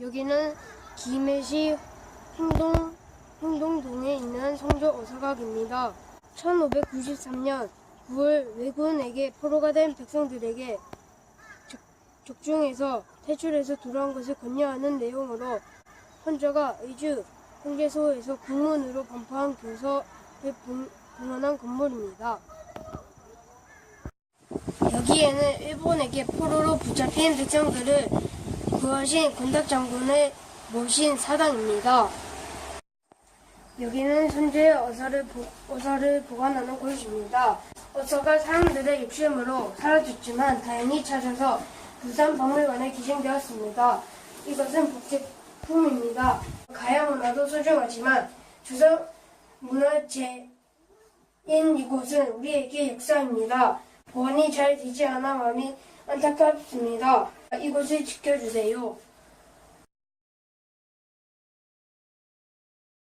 여기는 김해시 행동, 행동동에 있는 성조 어서각입니다. 1593년 9월 왜군에게 포로가 된 백성들에게 적- 적중해서 탈출해서 돌아온 것을 권유하는 내용으로 헌저가 의주 형제소에서 국문으로 반포한 분- 분원한 건물입니다. 여기에는 일본에게 포로로 붙잡힌 백성들을 구하신 군탁 장군을 모신 사당입니다. 여기는 선조의 어사를, 보, 어사를 보관하는 곳입니다. 어서가 사람들의 욕심으로 사라졌지만 다행히 찾아서 부산 박물관에 기증되었습니다. 이것은 복제품입니다. 가야 문화도 소중하지만 조선 문화재인 이곳은 우리에게 역사입니다. 보안이 잘 되지 않아 마음이 안타깝습니다. 이곳을 지켜주세요.